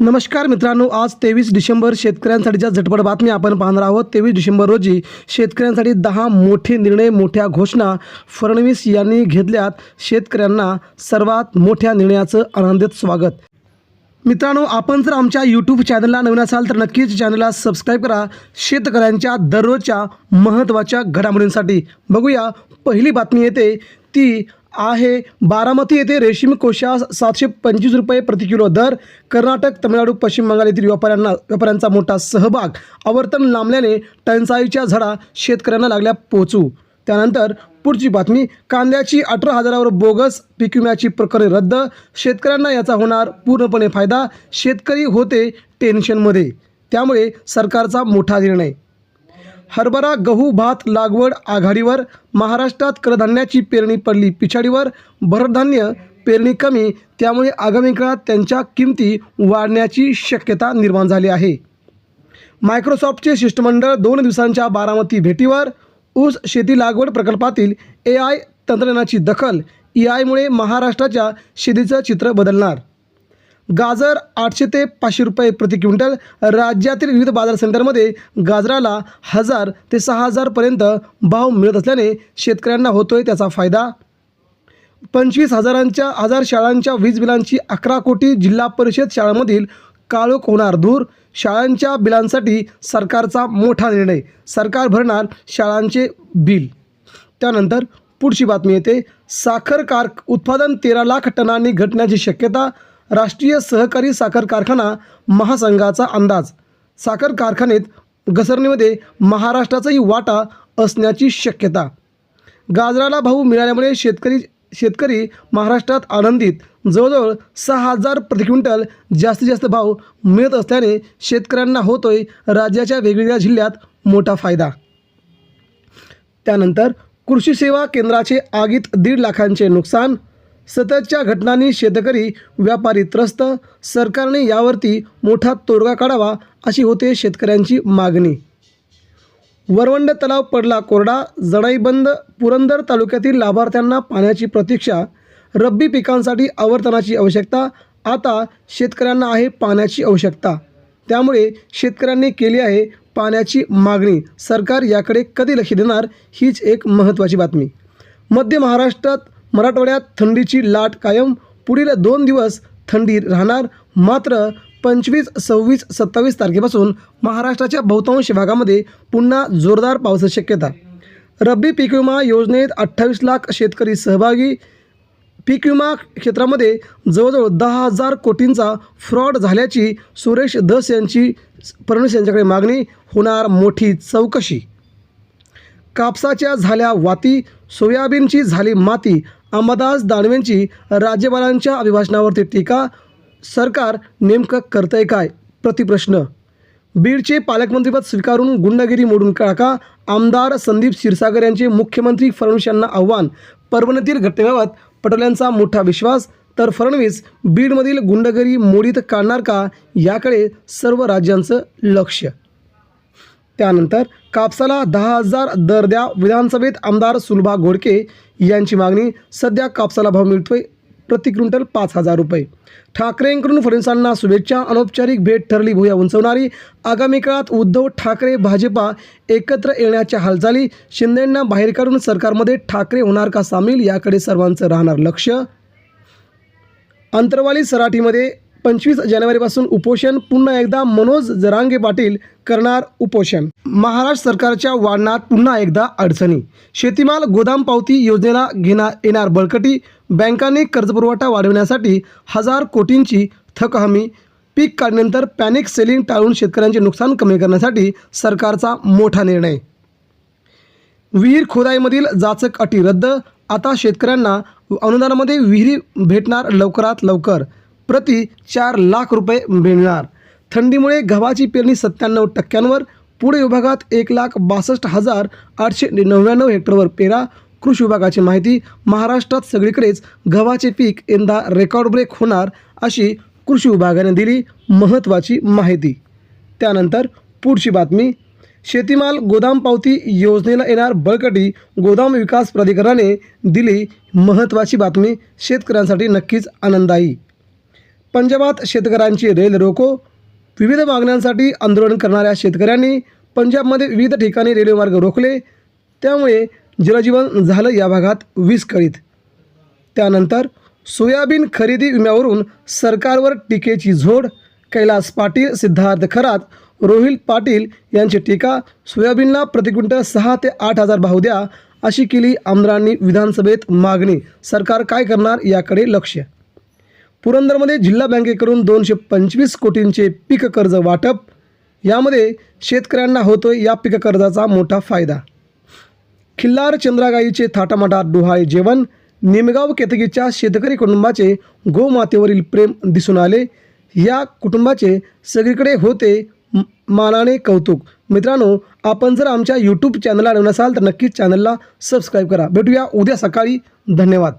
नमस्कार मित्रांनो आज तेवीस डिसेंबर शेतकऱ्यांसाठीच्या झटपट बातमी आपण पाहणार आहोत. तेवीस डिसेंबर रोजी शेतकऱ्यांसाठी दहा मोठे निर्णय मोठ्या घोषणा फडणवीस यांनी घेतल्यात. शेतकऱ्यांना सर्वात मोठ्या निर्णयाचं आनंदित स्वागत. मित्रांनो आपण जर आमच्या यूट्यूब चॅनलला नवीन असाल तर नक्कीच चॅनलला सबस्क्राईब करा. शेतकऱ्यांच्या दररोजच्या महत्त्वाच्या घडामोडींसाठी बघूया. पहिली बातमी येते ती आहे. बारामती येथे रेशीम कोशा सातशे पंचवीस रुपये प्रति किलो दर. कर्नाटक तमिळनाडू पश्चिम बंगाल येथील व्यापाऱ्यांना व्यापाऱ्यांचा मोठा सहभाग. आवर्तन लांबल्याने टंचाईच्या झडा शेतकऱ्यांना लागल्या पोचू. त्यानंतर पुढची बातमी कांद्याची अठरा हजारावर बोगस पीक विम्याची प्रकरणे रद्द. शेतकऱ्यांना याचा होणार पूर्णपणे फायदा. शेतकरी होते टेन्शनमध्ये त्यामुळे सरकारचा मोठा निर्णय. हरभरा गहू भात लागवड आघाडीवर महाराष्ट्रात कडधान्याची पेरणी पडली. पिछाडीवर भरधान्य पेरणी कमी त्यामुळे आगामी काळात त्यांच्या किमती वाढण्याची शक्यता निर्माण झाली आहे. मायक्रोसॉफ्टचे शिष्टमंडळ दोन दिवसांच्या बारामती भेटीवर ऊस शेती लागवड प्रकल्पातील ए आय तंत्रज्ञानाची दखल ए आयमुळे महाराष्ट्राच्या शेतीचं चित्र बदलणार. गाजर आठशे ते पाचशे रुपये प्रति क्विंटल. राज्यातील विविध बाजार सेंटरमध्ये गाजराला हजार ते सहा हजारपर्यंत भाव मिळत असल्याने शेतकऱ्यांना होतोय त्याचा फायदा. पंचवीस हजारांच्या हजार शाळांच्या वीज बिलांची अकरा कोटी जिल्हा परिषद शाळांमधील काळोख होणार दूर शाळांच्या बिलांसाठी सरकारचा मोठा निर्णय. सरकार भरणार शाळांचे बिल. त्यानंतर पुढची बातमी येते. साखर कार उत्पादन तेरा लाख टनांनी घटण्याची शक्यता. राष्ट्रीय सहकारी साखर कारखाना महासंघाचा अंदाज. साखर कारखानेत घसरणीमध्ये महाराष्ट्राचाही वाटा असण्याची शक्यता. गाजराला भाऊ मिळाल्यामुळे शेतकरी शेतकरी महाराष्ट्रात आनंदित. जवळजवळ सहा हजार प्रति क्विंटल जास्तीत जास्त भाव मिळत असल्याने शेतकऱ्यांना होतोय राज्याच्या वेगवेगळ्या जिल्ह्यात मोठा फायदा. त्यानंतर कृषी सेवा केंद्राचे आगीत दीड लाखांचे नुकसान सततच्या घटनांनी शेतकरी व्यापारी त्रस्त. सरकारने यावरती मोठा तोडगा काढावा अशी होते शेतकऱ्यांची मागणी. वरवंड तलाव पडला कोरडा. जडाईबंद पुरंदर तालुक्यातील लाभार्थ्यांना पाण्याची प्रतीक्षा. रब्बी पिकांसाठी आवर्तनाची आवश्यकता. आता शेतकऱ्यांना आहे पाण्याची आवश्यकता. त्यामुळे शेतकऱ्यांनी केली आहे पाण्याची मागणी. सरकार याकडे कधी लक्ष देणार? हीच एक महत्त्वाची बातमी. मध्य महाराष्ट्रात मराठवाड्यात थंडीची लाट कायम. पुढील दोन दिवस थंडी राहणार. मात्र पंचवीस सव्वीस सत्तावीस तारखेपासून महाराष्ट्राच्या बहुतांश भागामध्ये पुन्हा जोरदार पावसाची शक्यता. रब्बी पीक विमा योजनेत अठ्ठावीस लाख शेतकरी सहभागी. पीक विमा क्षेत्रामध्ये जवळजवळ दहा हजार कोटींचा फ्रॉड झाल्याची सुरेश धस यांची फडणवीस यांच्याकडे मागणी. होणार मोठी चौकशी. कापसाच्या झाल्या वाती सोयाबीनची झाली माती अंबादास दानवेंची राज्यपालांच्या अभिभाषणावरती टीका सरकार नेमकं करतंय काय? प्रतिप्रश्न. बीडचे पालकमंत्रीपद स्वीकारून गुंडगिरी मोडून काढा आमदार संदीप क्षीरसागर यांचे मुख्यमंत्री फडणवीस यांना आव्हान परभणीतील घटनेबाबत पटोल्यांचा मोठा विश्वास तर फडणवीस बीडमधील गुंडगिरी मोडीत काढणार का? याकडे सर्व राज्यांचं लक्ष. त्यानंतर कापसाला दहा हजार दर द्या. विधानसभेत आमदार सुलभा घोडके यांची मागणी सध्या कापसाला भाव मिळतोय प्रति क्विंटल पाच हजार रुपये. ठाकरेंकडून फडणवीसांना शुभेच्छा. अनौपचारिक भेट ठरली भुया उंचवणारी. आगामी काळात उद्धव ठाकरे भाजपा एकत्र येण्याच्या हालचाली. शिंदेंना बाहेर काढून सरकारमध्ये ठाकरे होणार का सामील याकडे सर्वांचं राहणार लक्ष. अंतरवाली सराठीमध्ये पंचवीस जानेवारीपासून उपोषण पुन्हा एकदा मनोज जरांगे पाटील करणार उपोषण. महाराष्ट्र सरकारच्या वाढणार पुन्हा एकदा अडचणी. शेतीमाल गोदाम पावती योजनेला घेणार येणार बळकटी. बँकांनी कर्जपुरवठा वाढवण्यासाठी हजार कोटींची थक हमी. पीक काढण्यानंतर पॅनिक सेलिंग टाळून शेतकऱ्यांचे नुकसान कमी करण्यासाठी सरकारचा मोठा निर्णय. विहीर खोदाईमधील जाचक अटी रद्द. आता शेतकऱ्यांना अनुदानामध्ये विहिरी भेटणार लवकरात लवकर. प्रति चार लाख रुपये मिळणार. थंडीमुळे गव्हाची पेरणी सत्त्याण्णव टक्क्यांवर पुणे विभागात एक लाख बासष्ट हजार आठशे नव्याण्णव हेक्टरवर पेरा. कृषी विभागाची माहिती महाराष्ट्रात सगळीकडेच गव्हाचे पीक यंदा रेकॉर्ड ब्रेक होणार अशी कृषी विभागाने दिली महत्त्वाची माहिती. त्यानंतर पुढची बातमी. शेतीमाल गोदाम पावती योजनेला येणार बळकटी गोदाम विकास प्राधिकरणाने दिली महत्त्वाची बातमी. शेतकऱ्यांसाठी नक्कीच आनंददायी. पंजाबात शेतकऱ्यांची रेल रोको विविध मागण्यांसाठी आंदोलन करणाऱ्या शेतकऱ्यांनी पंजाबमध्ये विविध ठिकाणी रेल्वेमार्ग रोखले त्यामुळे जलजीवन झालं या भागात विस्कळीत. त्यानंतर सोयाबीन खरेदी विम्यावरून सरकारवर टीकेची झोड कैलास पाटील सिद्धार्थ खरात रोहिल पाटील यांची टीका सोयाबीनला प्रति क्विंटल सहा ते आठ हजार भाव द्या अशी केली आमदारांनी विधानसभेत मागणी. सरकार काय करणार याकडे लक्ष पुरंदरमध्ये जिल्हा बँकेकडून दोनशे पंचवीस कोटींचे पीक कर्ज वाटप. यामध्ये शेतकऱ्यांना होतोय या पीक कर्जाचा मोठा फायदा. खिल्लार चंद्रागाईचे थाटामाटात डोहाळे जेवण निमगाव केतकीच्या शेतकरी कुटुंबाचे गोमातेवरील प्रेम दिसून आले. या कुटुंबाचे सगळीकडे होते मानाने कौतुक. मित्रांनो आपण जर आमच्या यूट्यूब चॅनलला नवीन असाल तर नक्कीच चॅनलला सबस्क्राईब करा. भेटूया उद्या सकाळी. धन्यवाद.